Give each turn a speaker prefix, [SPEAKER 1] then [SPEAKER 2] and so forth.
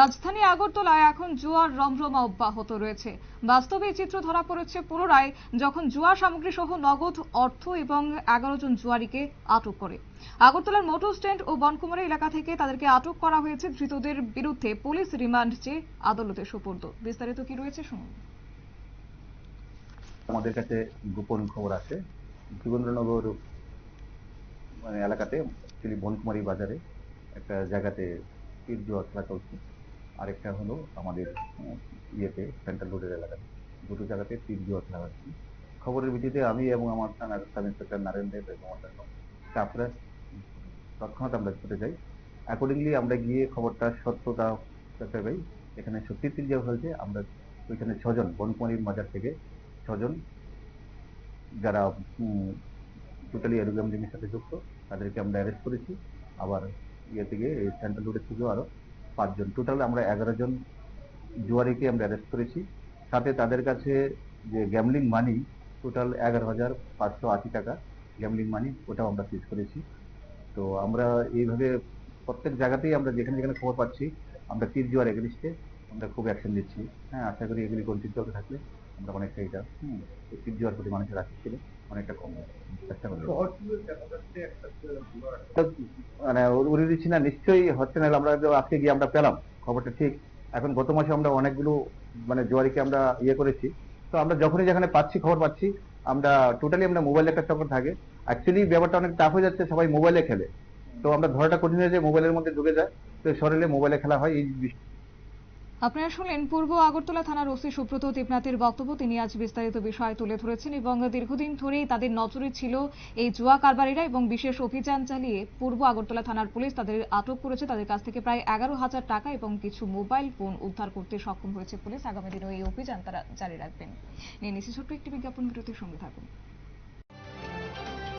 [SPEAKER 1] রাজধানী আগরতলায় এখন জুয়ার রমরমা অব্যাহত রয়েছে। বাস্তবে চিত্র ধরা পড়েছে পুনরায়, যখন জুয়া সামগ্রী সহ নগদ অর্থ এবং এগারো জন জুয়ারিকে আটক করে। আগরতলার মোটর স্ট্যান্ড ও বনকুমারী এলাকা থেকে তাদেরকে আটক করা হয়েছে। ধৃতদের বিরুদ্ধে পুলিশ রিমান্ড চেয়ে আদালতে সুপর্দ। বিস্তারিত কি রয়েছে শুনুন।
[SPEAKER 2] আমাদের কাছে গোপন খবর আছে। যোগেন্দ্রনগর মানে এলাকাতে অ্যাকচুয়ালি বনকুমারী বাজারে একটা জায়গাতে তীর জুয়া খেলা চলছে আরেকটা হলো আমাদের ইয়েতে সেন্ট্রাল রোডের এলাকাতে। দুটো জায়গাতে তীর জুয়া খেলা হচ্ছে খবরের ভিত্তিতে আমি এবং আমার থানার সাব ইন্সপেক্টর নারায়ণ দেব এবং অন্যান্য স্টাফরা তৎক্ষণাৎ আমরা ছুটে যাই। অ্যাকর্ডিংলি আমরা গিয়ে খবরটা সত্যতা পেতে পাই। এখানে সত্যি তীর জুয়া হয়েছে। আমরা ওইখানে ছজন, বনকুমারীর মাজার থেকে ছজন যারা টোটালি এরোগ্রাম জিনিসের সাথে যুক্ত, তাদেরকে আমরা অ্যারেস্ট করেছি। আবার ইয়ে থেকে সেন্ট্রাল রোডের থেকেও আরও পাঁচজন। টোটাল আমরা এগারো জন জুয়ারিকে আমরা অ্যারেস্ট করেছি। সাথে তাদের কাছে যে গ্যামলিং মানি টোটাল এগারো হাজার পাঁচশো আশি টাকা গ্যামলিং মানি ওটাও আমরা সিজ করেছি। তো আমরা এইভাবে প্রত্যেক জায়গাতেই আমরা যেখানে যেখানে খবর পাচ্ছি, আমরা তীর জুয়ার এগেনিস্টে আমরা খুব অ্যাকশন নিচ্ছি। হ্যাঁ আশা করি এগুলি কন্টিনিউ চলতে থাকলে আমরা অনেকটা এটা এই তীর প্রতি মানুষের আসক্তি ছিল অনেকটা কম চেষ্টা মানে উড়ে না নিশ্চয়ই হচ্ছে না আমরা আজকে গিয়ে আমরা পেলাম খবরটা ঠিক। এখন গত মাসে আমরা অনেকগুলো মানে জোয়ারিকে আমরা ইয়ে করেছি। তো আমরা যখনই যেখানে পাচ্ছি খবর পাচ্ছি আমরা টোটালি আমরা মোবাইল একটা চক্কর থাকে। অ্যাকচুয়ালি ব্যাপারটা অনেক টাফ হয়ে যাচ্ছে সবাই মোবাইলে খেলে। তো আমরা ধরাটা কঠিন হয়ে যায় মোবাইলের মধ্যে ঢুকে যায়। তো শরীরে মোবাইলে খেলা হয় এই বিষয়
[SPEAKER 1] আপনারা শুনলেন পূর্ব আগরতলা থানার ওসি সুব্রত দেবনাথের বক্তব্য। তিনি আজ বিস্তারিত বিষয় তুলে ধরেছেন এবং দীর্ঘদিন ধরেই তাদের নজরে ছিল এই জুয়া কারবারিরা এবং বিশেষ অভিযান চালিয়ে পূর্ব আগরতলা থানার পুলিশ তাদের আটক করেছে। তাদের কাছ থেকে প্রায় এগারো হাজার টাকা এবং কিছু মোবাইল ফোন উদ্ধার করতে সক্ষম হয়েছে পুলিশ। আগামী দিনেও এই অভিযান তারা জারি রাখবেন। নিয়ে নিচ্ছি ছোট্ট একটি বিজ্ঞাপন বিরতির সঙ্গে থাকুন।